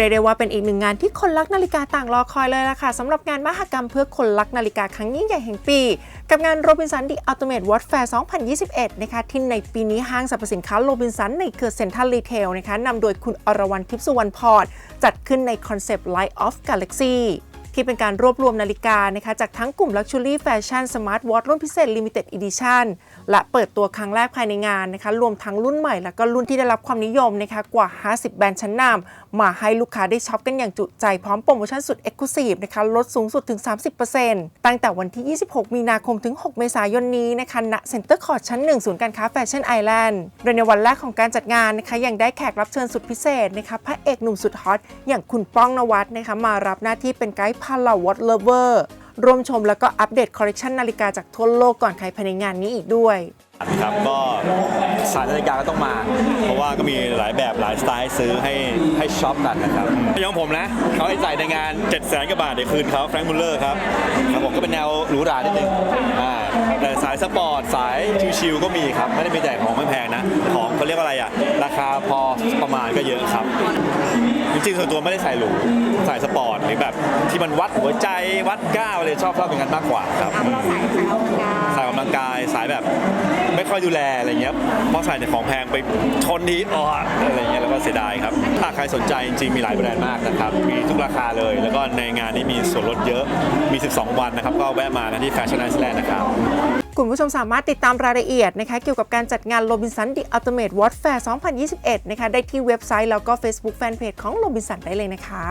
เรียกได้ว่าเป็นอีกหนึ่งงานที่คนรักนาฬิกาต่างรอคอยเลยล่ะค่ะสำหรับงานมหกรรมเพื่อคนรักนาฬิกาครั้งยิ่งใหญ่แห่งปี กับงานโรบินสัน The Ultimate Watch Fair 2021 นะคะที่ในปีนี้ห้างสรรพสินค้าโรบินสันในเครือเซ็นทรัลรีเทลนะคะนำโดยคุณอรวรรณทิพย์สุวรรณพรจัดขึ้นในคอนเซปต์ Light of Galaxy ที่เป็นการรวบรวมนาฬิกานะคะจากทั้งกลุ่ม Luxury Fashion Smart Watch รุ่นพิเศษ Limited Edition และเปิดตัวครั้งแรกภายในงานนะคะรวมทั้งรุ่นใหม่และก็รุ่นที่ได้รับความนิยมนะคะกว่า 50 แบรนด์ชั้นนำมาให้ลูกค้าได้ช็อปกันอย่างจุใจพร้อมโปรโมชั่นสุด Exclusive นะคะลดสูงสุดถึง 30%ตั้งแต่วันที่ 26 มีนาคมถึง 6 เมษายนนี้นะคะณเซ็นเตอร์คอร์ดชั้น 1 ศูนย์การค้าแฟชั่นไอแลนด์โดยในวันแรกของการจัดงานนะคะยังได้แขกรับเชิญสุดพิเศษนะคะพระเอกหนุ่มสุดฮอตอย่างคุณป้องนวัดนะคะมารับหน้าที่เป็นไกด์พาลาวอตเลเวอร์ร่วมชมแล้วก็อัปเดตคอลเลกชันนาฬิกาจากทั่วโลกก่อนใครภายในงานนี้อีกด้วย ครับก็ สายนาฬิกาก็ต้องมา เพราะว่าก็มีหลายแบบหลายสไตล์ซื้อให้ให้ช็อปกันนะครับอยังผมนะเขาให้ใส่ในงาน7 0 0 0 0 0กว่าบาทเดี๋ยวคืนเขาแฟรงค์มุลเลอร์ครับครับผมก็เป็นแนวหรูหรานิดนึงอ่าแต่สายสปอร์ตสายชิวๆก็มีครับ ไม่ได้มีแต่ของไม่แพงนะ ของเขาเรียกว่าอะไรอะ ราคาพอประมาณก็เยอะครับจริงๆส่วนตัวไม่ได้ใส่หรูใส่สปอร์ตหรือแบบที่มันวัดหัวใจวัดก้าวอะไรชอบชอบเป็นกันมากกว่าครับเราสายสายออกกำลังกายสายออกกำลังกายสายแบบไม่ ค่อยดูแลอะไรเงี้ยเพราะใส่แต่ของแพงไปชนทีอ๋ออะไรเงี้ยแล้วก็เสียดายครับ ถ้าใครสนใจจริงๆมีหลายแบรนด์มากนะครับมีทุกราคาเลย แล้วก็ในงานนี้มีส่วนลดเยอะมี 12 วันนะครับก็แวะมานะที่แฟชั่นไอซ์แลนด์นะครับคุณผู้ชมสามารถติดตามรายละเอียดนะคะเกี่ยวกับการจัดงาน Robinson The Ultimate Watch Fair 2021 นะคะได้ที่เว็บไซต์แล้วก็ Facebook Fanpage ของ Robinson ได้เลยนะคะ